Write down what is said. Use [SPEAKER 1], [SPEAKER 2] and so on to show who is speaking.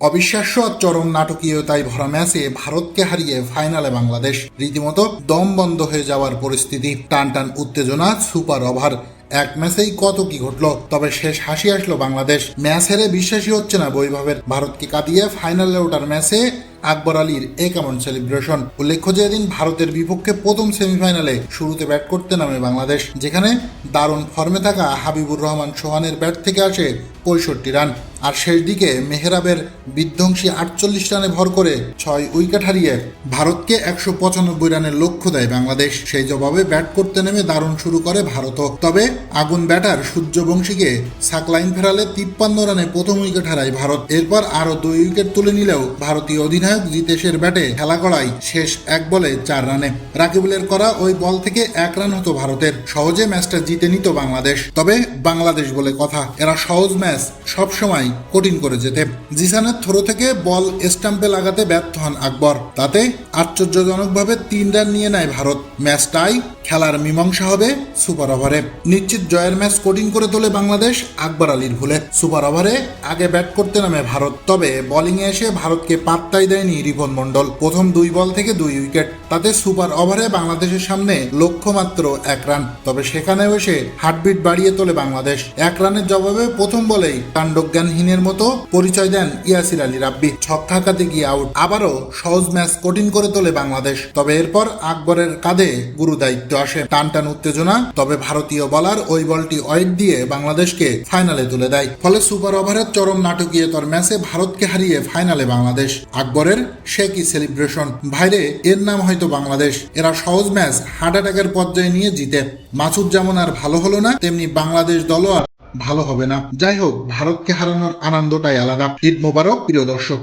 [SPEAKER 1] অবিশ্বাস্য চরম নাটকীয়তায় ভরা ম্যাচে ভারতকে হারিয়ে ফাইনালে বাংলাদেশ। রীতিমতো দম বন্ধ হয়ে যাওয়ার পরিস্থিতি। টান টান উত্তেজনা, সুপার ওভার। এক ম্যাচেই কত কি ঘটলো? তবে শেষ হাসি আসলো বাংলাদেশ। ম্যাচ হেরে বিশ্বাসই হচ্ছে না বৈভবের। ভারতকে কাটিয়ে ফাইনালে ওঠার ম্যাচে আকবর আলীর এ কেমন সেলিব্রেশন উল্লেখ্য যে এদিন ভারতের বিপক্ষে প্রথম সেমিফাইনালে শুরুতে ব্যাট করতে নামে বাংলাদেশ, যেখানে দারুণ ফর্মে থাকা হাবিবুর রহমান সোহানের ব্যাট থেকে আসে পঁয়ষট্টি রান আর শেষ দিকে মেহরাবের বিধ্বংসী আটচল্লিশ রানে ভর করে ছয় উইকেট হারিয়ে ভারতকে একশো পঁচানব্বই রানের লক্ষ্য দেয় বাংলাদেশ। সেই জবাবে ব্যাট করতে নেমে দারুণ শুরু করে ভারতও। তবে আগুন ব্যাটার সূর্যবংশীকে সাকলাইন ফেরালে তিপ্পান্ন রানে প্রথম উইকেট হারায় ভারত। এরপর আরও দুই উইকেট তুলে নিলেও ভারতীয় অধিনায়ক জিতেশের ব্যাটে খেলা করায় শেষ এক বলে চার রানে। রাকিবুলের করা ওই বল থেকে এক রান হতো ভারতের। সহজে ম্যাচটা জিতে নিত বাংলাদেশ। তবে বাংলাদেশ বলে কথা, এরা সহজ ম্যাচ সবসময় কঠিন করে যেতে জিসানের থ্রো থেকে বল স্টাম্পে লাগাতে ব্যর্থ হন আকবর তাতে আশ্চর্যজনকভাবে তিন রান নিয়ে নেয় ভারত ম্যাচটাই খেলার মীমাংসা হবে সুপার ওভারে। নিশ্চিত জয়ের ম্যাচ কঠিন করে তোলে বাংলাদেশ আকবর আলীর ভুলে। সুপার ওভারে আগে ব্যাট করতে নামে ভারত, তবে বোলিংয়ে এসে ভারতকে পাত্তাই দেয়নি রিপন মণ্ডল। প্রথম দুই বল থেকে দুই উইকেট, তাতে সুপার ওভারে বাংলাদেশের সামনে লক্ষ্যমাত্র এক রান। তবে সেখানেও এসে হার্টবিট বাড়িয়ে তোলে বাংলাদেশ। এক রানের জবাবে প্রথম বলেই কাণ্ডজ্ঞানহীনের মতো পরিচয় দেন ইয়াসির আলী রাব্বি। ছক্কা কাতে গিয়ে আউট। আবারও সহজ ম্যাচ কঠিন করে তোলে বাংলাদেশ। তবে এরপর আকবরের কাঁধে গুরু দায়িত্ব আসে টান টান উত্তেজনা, তবে ভারতীয় বলার ওই বলটি ওয়েট দিয়ে বাংলাদেশকে ফাইনালে তুলে দেয়। ফলে সুপার ওভারের চরম নাটকীয়তার ম্যাচে ভারতকে হারিয়ে ফাইনালে বাংলাদেশ। আকবরের সে কি সেলিব্রেশন ভাইরে, এর নাম হয়তো বাংলাদেশ। এরা সহজ ম্যাচ হার্ট অ্যাটাকের পর্যায়ে নিয়ে জিতে। মাসুদ যেমন আর ভালো হলো না, তেমনি বাংলাদেশ দলও আর ভালো হবে না। যাই হোক, ভারতকে হারানোর আনন্দটাই আলাদা। ঈদ মোবারক, প্রিয় দর্শক।